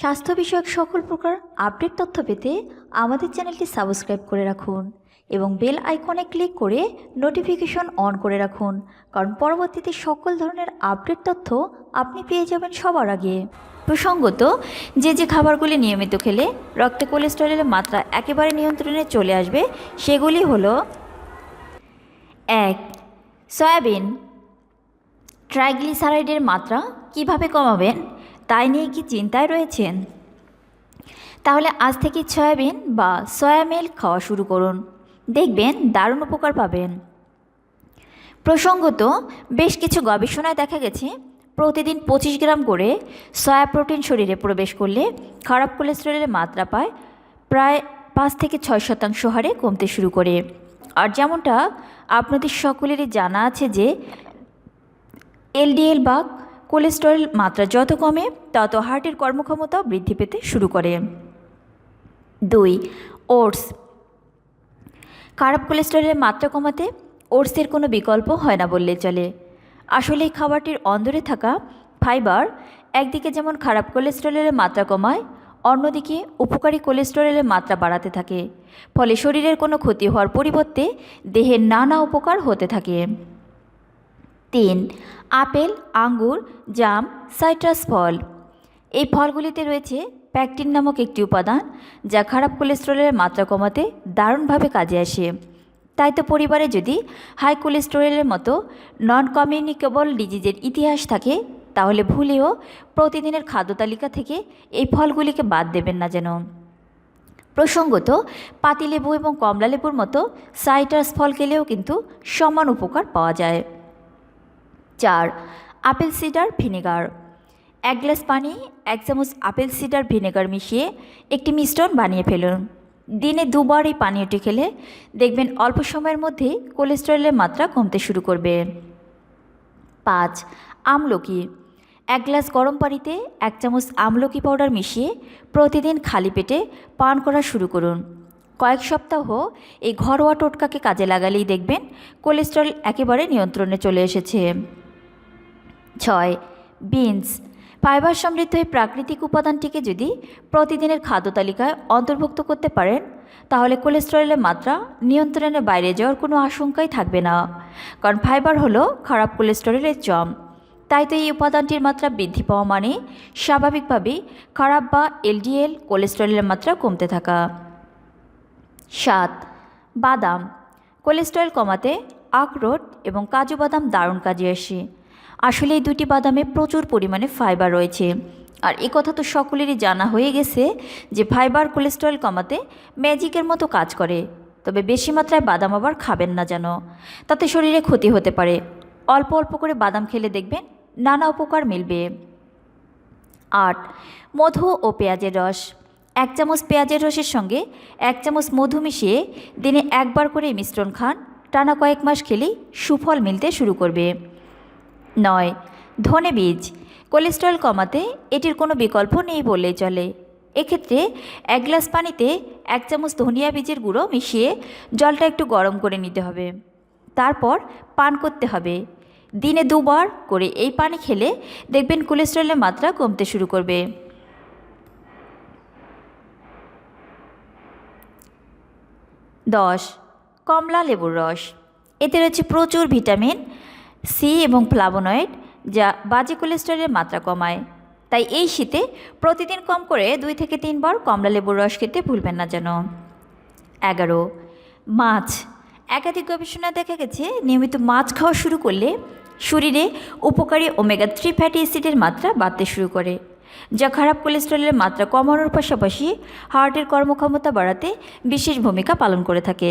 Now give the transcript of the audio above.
স্বাস্থ্য বিষয়ক সকল প্রকার আপডেট তথ্য পেতে আমাদের চ্যানেলটি সাবস্ক্রাইব করে রাখুন এবং বেল আইকনে ক্লিক করে নোটিফিকেশন অন করে রাখুন। কারণ পরবর্তীতে সকল ধরনের আপডেট তথ্য আপনি পেয়ে যাবেন সবার আগে। প্রসঙ্গত, যে যে খাবারগুলি নিয়মিত খেলে রক্তে কোলেস্টেরলের মাত্রা একেবারে নিয়ন্ত্রণে চলে আসবে, সেগুলি হল এক, সয়াবিন। ট্রাইগ্লিসারাইডের মাত্রা কীভাবে কমাবেন? তাই নিয়ে কি চিন্তায় রয়েছেন? তাহলে আজ থেকে সয়াবিন বা সয়া মিল্ক খাওয়া শুরু করুন। দেখবেন দারুণ উপকার পাবেন। প্রসঙ্গত, বেশ কিছু গবেষণায় দেখা গেছে, প্রতিদিন পঁচিশ গ্রাম করে সয়া প্রোটিন শরীরে প্রবেশ করলে খারাপ কোলেস্টেরলের মাত্রা পায় প্রায় পাঁচ থেকে ছয় শতাংশ হারে কমতে শুরু করে। আর যেমনটা আপনাদের সকলেরই জানা আছে যে, এলডিএল বা কোলেস্টেরল মাত্রা যত কমে, তত হার্টের কর্মক্ষমতাও বৃদ্ধি পেতে শুরু করে। দুই, ওটস। খারাপ কোলেস্টেরলের মাত্রা কমাতে ওটসের কোনো বিকল্প হয় না বললে চলে। আসলে এই খাবারটির অন্দরে থাকা ফাইবার একদিকে যেমন খারাপ কোলেস্টেরলের মাত্রা কমায়, অন্যদিকে উপকারী কোলেস্টেরলের মাত্রা বাড়াতে থাকে। ফলে শরীরের কোনো ক্ষতি হওয়ার পরিবর্তে দেহের নানা উপকার হতে থাকে। তিন, আপেল, আঙ্গুর, জাম, সাইট্রাস ফল। এই ফলগুলিতে রয়েছে প্যাকটিন নামক একটি উপাদান, যা খারাপ কোলেস্টেরলের মাত্রা কমাতে দারুণভাবে কাজে আসে। তাই তো পরিবারে যদি হাই কোলেস্টেরলের মতো নন কমিউনিকেবল ডিজিজের ইতিহাস থাকে, তাহলে ভুলেও প্রতিদিনের খাদ্য তালিকা থেকে এই ফলগুলিকে বাদ দেবেন না যেন। প্রসঙ্গত, পাতিলেবু এবং কমলালেবুর মতো সাইট্রাস ফল খেলেও কিন্তু সমান উপকার পাওয়া যায়। চার, আপেল সিডার ভিনেগার। এক গ্লাস পানি, এক চামচ আপেল সিডার ভিনেগার মিশিয়ে একটি মিশ্রণ বানিয়ে ফেলুন। দিনে দুবার এই পানীয়টি খেলে দেখবেন অল্প সময়ের মধ্যেই কোলেস্টেরলের মাত্রা কমতে শুরু করবে। পাঁচ, আমলকি। এক গ্লাস গরম পানিতে এক চামচ আমলকি পাউডার মিশিয়ে প্রতিদিন খালি পেটে পান করা শুরু করুন। কয়েক সপ্তাহ এই ঘরোয়া টোটকাকে কাজে লাগালেই দেখবেন কোলেস্টেরল একেবারে নিয়ন্ত্রণে চলে এসেছে। ছয়। বিনস, ফাইবার সমৃদ্ধ এই প্রাকৃতিক উপাদানটিকে যদি প্রতিদিনের খাদ্য তালিকায় অন্তর্ভুক্ত করতে পারেন, তাহলে কোলেস্টেরলের মাত্রা নিয়ন্ত্রণের বাইরে যাওয়ার কোনো আশঙ্কাই থাকবে না, কারণ ফাইবার হলো খারাপ কোলেস্টেরলের জম। তাই তো এই উপাদানটির মাত্রা বৃদ্ধি পাওয়া মানে স্বাভাবিকভাবেই খারাপ বা এলডিএল কোলেস্টেরলের মাত্রা কমতে থাকা। সাত। বাদাম, কোলেস্টেরল কমাতে আখরোট এবং কাজু বাদাম দারুণ কাজে আসে। আসলে এই দুটি বাদামে প্রচুর পরিমাণে ফাইবার রয়েছে। আর এ কথা তো সকলেরই জানা হয়ে গেছে যে ফাইবার কোলেস্টেরল কমাতে ম্যাজিকের মতো কাজ করে, তবে বেশি মাত্রায় বাদাম আবার খাবেন না যেন। তাতে শরীরে ক্ষতি হতে পারে। অল্প অল্প করে বাদাম খেলে দেখবেন নানা উপকার মিলবে। আট, মধু ও পেঁয়াজের রস। এক চামচ পেঁয়াজের রসের সঙ্গে এক চামচ মধু মিশিয়ে দিনে একবার করে মিশ্রণ খান। টানা কয়েক মাস খেলেই সুফল মিলতে শুরু করবে। নয়। ধনে বীজ। কোলেস্টেরল কমাতে এটির কোনো বিকল্প নেই বললেই চলে। এক্ষেত্রে এক গ্লাস পানিতে এক চামচ ধনিয়া বীজের গুঁড়ো মিশিয়ে জলটা একটু গরম করে নিতে হবে। তারপর পান করতে হবে। দিনে দুবার করে এই পানি খেলে দেখবেন কোলেস্ট্রলের মাত্রা কমতে শুরু করবে। দশ। কমলা লেবুর রস। এতে রয়েছে প্রচুর ভিটামিন সি এবং ফ্লাভোনয়েড যা বাজে কোলেস্টেরলের মাত্রা কমায়। তাই এই শীতে প্রতিদিন কম করে দুই থেকে তিনবার কমলা লেবুর রস খেতে ভুলবেন না যেন। এগারো, মাছ। একাধিক গবেষণায় দেখা গেছে, নিয়মিত মাছ খাওয়া শুরু করলে শরীরে উপকারী ওমেগা থ্রি ফ্যাটি অ্যাসিডের মাত্রা বাড়তে শুরু করে, যা খারাপ কোলেস্টেরলের মাত্রা কমানোর পাশাপাশি হার্টের কর্মক্ষমতা বাড়াতে বিশেষ ভূমিকা পালন করে থাকে।